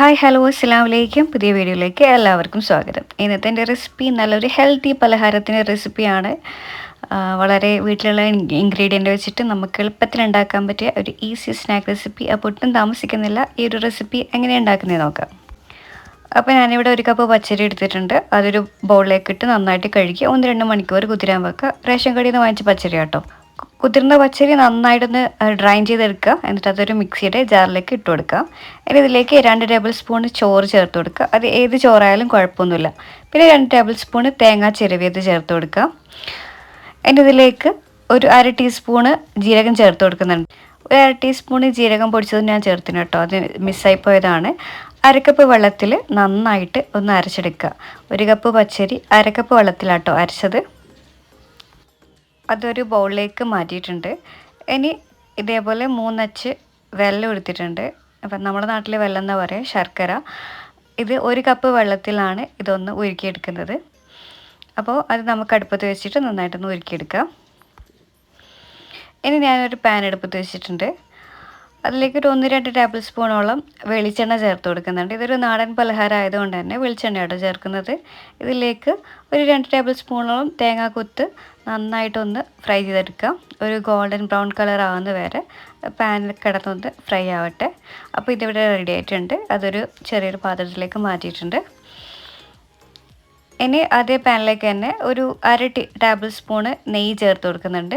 Hi hello അസ്സാം വലൈക്കും പുതിയ വീഡിയോയിലേക്ക് എല്ലാവർക്കും സ്വാഗതം. ഇന്നത്തെ എന്റെ റെസിപ്പി നല്ലൊരു ഹെൽത്തി പലഹാരത്തിന്റെ റെസിപ്പിയാണ് വളരെ വീട്ടിലുള്ള ഇൻഗ്രീഡിയന്റ് വെച്ചിട്ട് നമുക്ക് എളുപ്പത്തിൽ ഉണ്ടാക്കാൻ പറ്റിയ ഒരു ഈസി സ്നാക്ക് റെസിപ്പി അപ്പോൾ ഒട്ടും താമസിക്കുന്നില്ല. ഈ ഒരു റെസിപ്പി എങ്ങനെ ഉണ്ടാക്കുന്നത് നോക്കാം. അപ്പോൾ ഞാനിവിടെ ഒരു കപ്പ് പച്ചരി എടുത്തിട്ടുണ്ട്. അതൊരു ബൗളിലേക്ക് ഇട്ട് നന്നായിട്ട് കഴുകി ഒന്ന് രണ്ട് മണിക്കൂർ കുതിരാൻ വെക്കുക. റേഷൻ കടയിൽ നിന്ന് വാങ്ങിച്ച പച്ചരി കേട്ടോ കുതിർന്ന പച്ചരി നന്നായിട്ടൊന്ന് ഡ്രൈൻ ചെയ്തെടുക്കുക. എന്നിട്ട് അതൊരു മിക്സിയുടെ ജാറിലേക്ക് ഇട്ട് കൊടുക്കുക. ഇനി ഇതിലേക്ക് രണ്ട് ടേബിൾ സ്പൂൺ ചോറ് ചേർത്ത് കൊടുക്കുക. അത് ഏത് ചോറായാലും കുഴപ്പമൊന്നുമില്ല. പിന്നെ രണ്ട് ടേബിൾ സ്പൂൺ തേങ്ങ ചിരവിയത് ചേർത്ത് കൊടുക്കുക. ഇനി ഇതിലേക്ക് ഒരു അര ടീസ്പൂണ് ജീരകം ചേർത്ത് കൊടുക്കുന്നുണ്ട്. ഒരു അര ടീസ്പൂണ് ജീരകം പൊടിച്ചത് ഞാൻ ചേർത്തിന് കേട്ടോ. അത് മിസ്സായി പോയതാണ്. അരക്കപ്പ് വെള്ളത്തിൽ നന്നായിട്ട് ഒന്ന് അരച്ചെടുക്കുക. ഒരു കപ്പ് പച്ചരി അരക്കപ്പ് വെള്ളത്തിലാട്ടോ അരച്ചത്. അതൊരു ബൗളിലേക്ക് മാറ്റിയിട്ടുണ്ട്. ഇനി ഇതേപോലെ മൂന്നച്ച് വെള്ളം എടുത്തിട്ടുണ്ട്. അപ്പം നമ്മുടെ നാട്ടിൽ വെള്ളം എന്താ പറയുക ശർക്കര. ഇത് ഒരു കപ്പ് വെള്ളത്തിലാണ് ഇതൊന്ന് ഉരുക്കിയെടുക്കുന്നത്. അപ്പോൾ അത് നമുക്ക് അടുപ്പത്ത് വെച്ചിട്ട് നന്നായിട്ടൊന്ന് ഉരുക്കിയെടുക്കാം. ഇനി ഞാനൊരു പാൻ അടുപ്പത്ത് വെച്ചിട്ടുണ്ട്. അതിലേക്ക് ഒരു ഒന്ന് രണ്ട് ടേബിൾ സ്പൂണോളം വെളിച്ചെണ്ണ ചേർത്ത് കൊടുക്കുന്നുണ്ട്. ഇതൊരു നാടൻ പലഹാരം ആയതുകൊണ്ട് തന്നെ വെളിച്ചെണ്ണയാണ് ചേർക്കുന്നത്. ഇതിലേക്ക് ഒരു രണ്ട് ടേബിൾ സ്പൂണോളം തേങ്ങാക്കൊത്ത് നന്നായിട്ടൊന്ന് ഫ്രൈ ചെയ്തെടുക്കാം ഒരു ഗോൾഡൻ ബ്രൗൺ കളർ ആവുന്ന വരെ പാനിൽ കിടന്നൊന്ന് ഫ്രൈ ആവട്ടെ. അപ്പോൾ ഇതിവിടെ റെഡി ആയിട്ടുണ്ട്. അതൊരു ചെറിയൊരു പാത്രത്തിലേക്ക് മാറ്റിയിട്ടുണ്ട്. ഇനി അതേ പാനിലേക്ക് തന്നെ ഒരു അര ടേബിൾ സ്പൂണ് നെയ്യ് ചേർത്ത് കൊടുക്കുന്നുണ്ട്.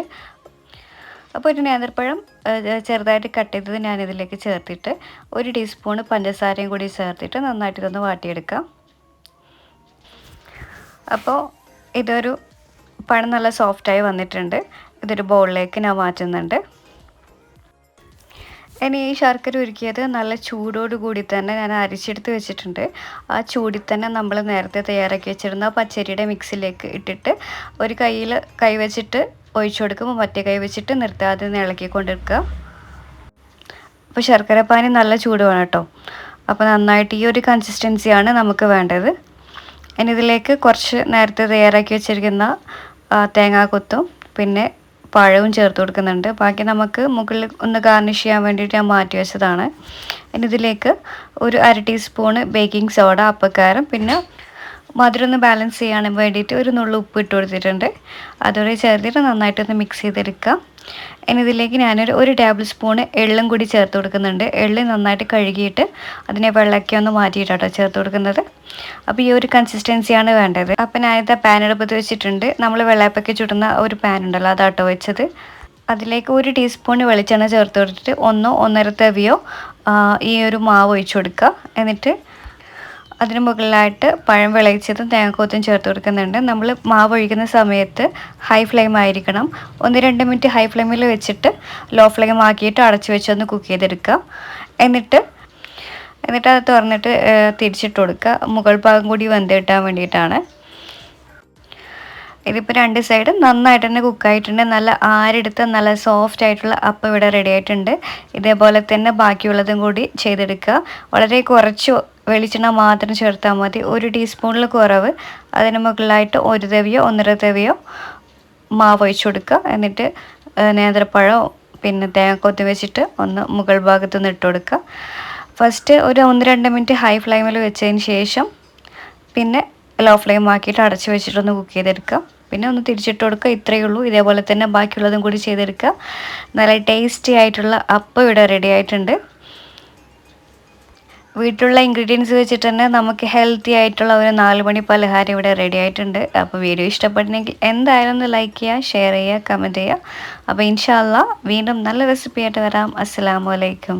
അപ്പോൾ ഒരു നേന്ത്രപ്പഴം ചെറുതായിട്ട് കട്ട് ചെയ്തത് ഞാനിതിലേക്ക് ചേർത്തിട്ട് ഒരു ടീസ്പൂണ് പഞ്ചസാരയും കൂടി ചേർത്തിട്ട് നന്നായിട്ട് ഇതൊന്ന് വാട്ടിയെടുക്കാം. അപ്പോൾ ഇതൊരു പഴം നല്ല സോഫ്റ്റായി വന്നിട്ടുണ്ട്. ഇതൊരു ബൗളിലേക്ക് ഞാൻ മാറ്റുന്നുണ്ട്. ഇനി ഈ ശർക്കര ഉരുക്കിയത് നല്ല ചൂടോട് കൂടി തന്നെ ഞാൻ അരിച്ചെടുത്ത് വെച്ചിട്ടുണ്ട്. ആ ചൂടിൽ തന്നെ നമ്മൾ നേരത്തെ തയ്യാറാക്കി വെച്ചിരുന്ന പച്ചരിയുടെ മിക്സിലേക്ക് ഇട്ടിട്ട് ഒരു കയ്യിൽ കൈ വെച്ചിട്ട് ഒഴിച്ചു കൊടുക്കുമ്പോൾ മറ്റേ കൈ വെച്ചിട്ട് നിർത്താതെ ഇളക്കി ഇളക്കിക്കൊണ്ടിരിക്കുക. അപ്പോൾ ശർക്കര പാനി നല്ല ചൂട് വേണം കേട്ടോ. അപ്പോൾ നന്നായിട്ട് ഈ ഒരു കൺസിസ്റ്റൻസിയാണ് നമുക്ക് വേണ്ടത്. ഇനി ഇതിലേക്ക് കുറച്ച് നേരത്തെ തയ്യാറാക്കി വെച്ചിരിക്കുന്ന തേങ്ങാക്കൊത്തും പിന്നെ പഴവും ചേർത്ത് കൊടുക്കുന്നുണ്ട്. ബാക്കി നമുക്ക് മുകളിൽ ഒന്ന് ഗാർണിഷ് ചെയ്യാൻ വേണ്ടിയിട്ട് ഞാൻ മാറ്റി വെച്ചതാണ്. ഇനി ഇതിലേക്ക് ഒരു അര ടീസ്പൂണ് ബേക്കിംഗ് സോഡ അപ്പക്കാരം പിന്നെ മധുരം ഒന്ന് ബാലൻസ് ചെയ്യാൻ വേണ്ടിയിട്ട് ഒരു നുള്ളു ഉപ്പ് ഇട്ട് കൊടുത്തിട്ടുണ്ട്. അതോടെ ചേർത്തിട്ട് നന്നായിട്ടൊന്ന് മിക്സ് ചെയ്തെടുക്കുക ഇനി ഇതിലേക്ക് ഞാനൊരു ഒരു ടേബിൾ സ്പൂണ് എള്ളും കൂടി ചേർത്ത് കൊടുക്കുന്നുണ്ട്. എള്ള് നന്നായിട്ട് കഴുകിയിട്ട് അതിനെ വെള്ളമൊക്കെ ഒന്ന് മാറ്റിയിട്ടാട്ടോ ചേർത്ത് കൊടുക്കുന്നത്. അപ്പോൾ ഈ ഒരു കൺസിസ്റ്റൻസിയാണ് വേണ്ടത്. അപ്പോൾ ഞാനിത് പാൻ എടുപ്പത്ത് വെച്ചിട്ടുണ്ട്. നമ്മൾ വെള്ളയപ്പൊക്കെ ചുടുന്ന ഒരു പാൻ ഉണ്ടല്ലോ അതാട്ടോ വെച്ചത്. അതിലേക്ക് ഒരു ടീസ്പൂൺ വെളിച്ചെണ്ണ ചേർത്ത് കൊടുത്തിട്ട് ഒന്നോ ഒന്നര തവിയോ ഈ ഒരു മാവ് ഒഴിച്ചു കൊടുക്കുക. എന്നിട്ട് അതിന് മുകളിലായിട്ട് പഴം വിളയിച്ചതും തേങ്ങക്കോത്തും ചേർത്ത് കൊടുക്കുന്നുണ്ട്. നമ്മൾ മാവ് ഒഴിക്കുന്ന സമയത്ത് ഹൈ ഫ്ലെയിം ആയിരിക്കണം. ഒന്ന് രണ്ട് മിനിറ്റ് ഹൈ ഫ്ലെയിമിൽ വെച്ചിട്ട് ലോ ഫ്ലെയിം ആക്കിയിട്ട് അടച്ചു വെച്ചൊന്ന് കുക്ക് ചെയ്തെടുക്കുക. എന്നിട്ട് എന്നിട്ട് അത് തുറന്നിട്ട് തിരിച്ചിട്ട് കൊടുക്കുക. മുകൾ ഭാഗം കൂടി വെന്ത് കിട്ടാൻ വേണ്ടിയിട്ടാണ്. ഇതിപ്പോൾ രണ്ട് സൈഡും നന്നായിട്ട് തന്നെ കുക്കായിട്ടുണ്ട് നല്ല ആരെടുത്ത നല്ല സോഫ്റ്റ് ആയിട്ടുള്ള അപ്പം ഇവിടെ റെഡി ആയിട്ടുണ്ട്. ഇതേപോലെ തന്നെ ബാക്കിയുള്ളതും കൂടി ചെയ്തെടുക്കുക. വളരെ കുറച്ച് വെളിച്ചെണ്ണ മാത്രം ചേർത്താൽ മതി. ഒരു ടീസ്പൂണിൽ കുറവ്. അതിന് മുകളിലായിട്ട് ഒരു തവിയോ ഒന്നര തവിയോ മാവ് ഒഴിച്ചു കൊടുക്കുക. എന്നിട്ട് നേന്ത്രപ്പഴമോ പിന്നെ തേങ്ങക്കൊത്തി വെച്ചിട്ട് ഒന്ന് മുകൾ ഭാഗത്ത് നിന്ന് ഇട്ട് കൊടുക്കുക. ഫസ്റ്റ് ഒരു ഒന്ന് രണ്ട് മിനിറ്റ് ഹൈ ഫ്ലെയിമിൽ വെച്ചതിന് ശേഷം പിന്നെ ലോ ഫ്ലെയിം ആക്കിയിട്ട് അടച്ച് വെച്ചിട്ടൊന്ന് കുക്ക് ചെയ്തെടുക്കുക. പിന്നെ ഒന്ന് തിരിച്ചിട്ട് കൊടുക്കുക. ഇത്രയേ ഉള്ളൂ. ഇതേപോലെ തന്നെ ബാക്കിയുള്ളതും കൂടി ചെയ്തെടുക്കുക. നല്ല ടേസ്റ്റി ആയിട്ടുള്ള അപ്പം ഇവിടെ റെഡി ആയിട്ടുണ്ട്. വീട്ടിലുള്ള ഇൻഗ്രീഡിയൻസ് വെച്ചിട്ട് തന്നെ നമുക്ക് ഹെൽത്തി ആയിട്ടുള്ള ഒരു നാല് മണി പലഹാരം ഇവിടെ റെഡി ആയിട്ടുണ്ട്. അപ്പോൾ വീഡിയോ ഇഷ്ടപ്പെട്ടെങ്കിൽ എന്തായാലും ഒന്ന് ലൈക്ക് ചെയ്യുക ഷെയർ ചെയ്യുക കമന്റ് ചെയ്യുക. അപ്പോൾ ഇൻഷാല്ല വീണ്ടും നല്ല റെസിപ്പി ആയിട്ട് വരാം. അസ്സലാമു അലൈക്കും.